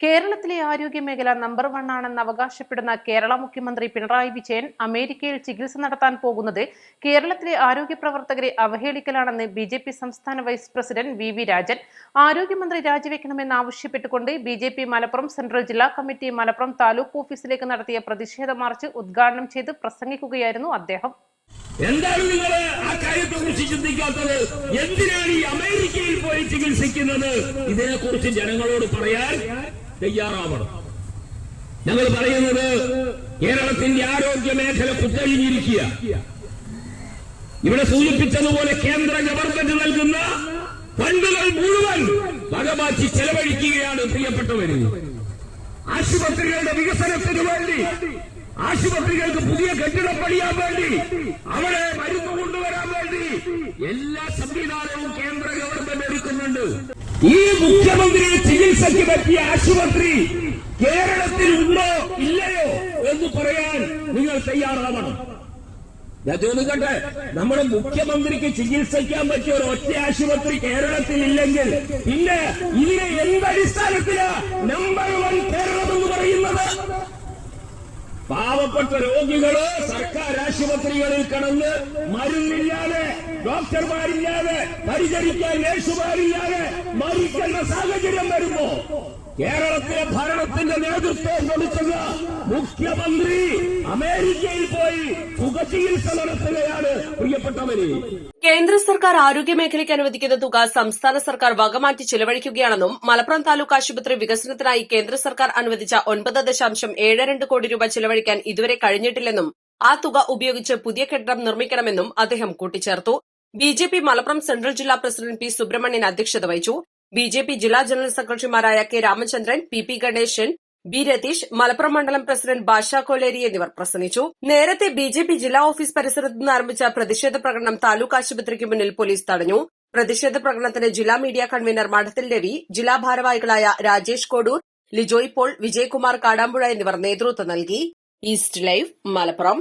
കേരളത്തിലെ ആരോഗ്യ മേഖല നമ്പർ വൺ ആണെന്ന് അവകാശപ്പെടുന്ന കേരള മുഖ്യമന്ത്രി പിണറായി വിജയൻ അമേരിക്കയിൽ ചികിത്സ നടത്താൻ പോകുന്നത് കേരളത്തിലെ ആരോഗ്യ പ്രവർത്തകരെ അവഹേളിക്കലാണെന്ന് ബി ജെ പി സംസ്ഥാന vice president V V Rajan ആരോഗ്യമന്ത്രി രാജിവെക്കണമെന്ന് ആവശ്യപ്പെട്ടുകൊണ്ട് B J P Malappuram central ജില്ലാ കമ്മിറ്റി മലപ്പുറം താലൂക്ക് ഓഫീസിലേക്ക് നടത്തിയ പ്രതിഷേധ മാർച്ച് ഉദ്ഘാടനം ചെയ്ത് പ്രസംഗിക്കുകയായിരുന്നു അദ്ദേഹം. എന്താണ് നിങ്ങൾ ആ കാര്യത്തെ കുറിച്ച് ചിന്തിക്കാത്തത് എന്തിനാണ് ഈ അമേരിക്കയിൽ പോയി ചികിത്സിക്കുന്നത്? ഇതിനെക്കുറിച്ച് ജനങ്ങളോട് പറയാൻ തയ്യാറാവണം. ഞങ്ങൾ പറയുന്നത് കേരളത്തിന്റെ ആരോഗ്യ മേഖല കുത്തഴിഞ്ഞിരിക്കുക. ഇവിടെ സൂചിപ്പിച്ചതുപോലെ കേന്ദ്ര ഗവൺമെന്റ് നൽകുന്ന ഫണ്ടുകൾ മുഴുവൻ വകമാറ്റി ചെലവഴിക്കുകയാണ് പ്രിയപ്പെട്ടവര്. ആശുപത്രികളുടെ വികസനത്തിന് വേണ്ടി ആശുപത്രികൾക്ക് പുതിയ കെട്ടിടം പണിയാൻ വേണ്ടി അവിടെ മരുന്ന് കൊണ്ടുവരാൻ വേണ്ടി എല്ലാ സംവിധാനവും കേന്ദ്ര ഗവൺമെന്റ് ഒരുക്കുന്നുണ്ട്. ഈ മുഖ്യമന്ത്രിയെ ചികിത്സയ്ക്ക് പറ്റിയ ആശുപത്രി കേരളത്തിൽ ഉണ്ടോ ഇല്ലയോ എന്ന് പറയാൻ നിങ്ങൾ തയ്യാറാവണം. ഞാൻ ചോദിക്കട്ടെ നമ്മുടെ മുഖ്യമന്ത്രിക്ക് ചികിത്സിക്കാൻ പറ്റിയ ഒരു ഒറ്റ ആശുപത്രി കേരളത്തിൽ ഇല്ലെങ്കിൽ പിന്നെ ഇതിനെ എന്തടിസ്ഥാനത്തിലാണ് നമ്പർ വൺ കേരളം എന്ന് പറയുന്നത്? പാവപ്പെട്ട രോഗികൾ സർക്കാർ ആശുപത്രികളിൽ കടന്ന് മരുന്നില്ലാതെ ഡോക്ടർമാരില്ലാതെ പരിചരിക്കാൻ നേഴ്സുമാരില്ലാതെ മരിക്കുന്ന സാഹചര്യം വരുമ്പോ കേരളത്തിലെ ഭരണത്തിന്റെ നേതൃത്വം കൊടുക്കുന്ന മുഖ്യമന്ത്രി അമേരിക്കയിൽ പോയി സുഖചികിത്സ നടത്തുകയാണ്. പ്രിയപ്പെട്ടവര് കേന്ദ്ര സർക്കാർ ആരോഗ്യ മേഖലയ്ക്ക് അനുവദിക്കുന്ന തുക സംസ്ഥാന സർക്കാർ വകമാറ്റി ചെലവഴിക്കുകയാണെന്നും മലപ്പുറം താലൂക്ക് ആശുപത്രി വികസനത്തിനായി കേന്ദ്ര സർക്കാർ അനുവദിച്ച ഒൻപത് ദശാംശം ഏഴ് രണ്ട് കോടി രൂപ ചെലവഴിക്കാൻ ഇതുവരെ കഴിഞ്ഞിട്ടില്ലെന്നും ആ തുക ഉപയോഗിച്ച് പുതിയ കെട്ടിടം നിർമ്മിക്കണമെന്നും അദ്ദേഹം കൂട്ടിച്ചേർത്തു. B J P Malappuram central ജില്ലാ പ്രസിഡന്റ് പി സുബ്രഹ്മണ്യൻ അധ്യക്ഷത വഹിച്ചു. ബി ജെ പി ജില്ലാ ജനറൽ സെക്രട്ടറിമാരായ K Ramachandran P P Ganesan B Ratheesh Malappuram മണ്ഡലം പ്രസിഡന്റ് ബാഷ കോലേരി എന്നിവർ പ്രസംഗിച്ചു. നേരത്തെ ബി ജെ പി ജില്ലാ ഓഫീസ് പരിസരത്ത് നിന്ന് ആരംഭിച്ച പ്രതിഷേധ പ്രകടനം താലൂക്ക് ആശുപത്രിക്ക് മുന്നിൽ പോലീസ് തടഞ്ഞു. പ്രതിഷേധ പ്രകടനത്തിന് ജില്ലാ മീഡിയ കൺവീനർ മഠത്തിൽ രവി ജില്ലാ ഭാരവാഹികളായ രാജേഷ് കോഡൂർ ലിജോയ് പോൾ വിജയകുമാർ കാടാമ്പുഴ എന്നിവർ നേതൃത്വം നൽകി. East live Malappuram.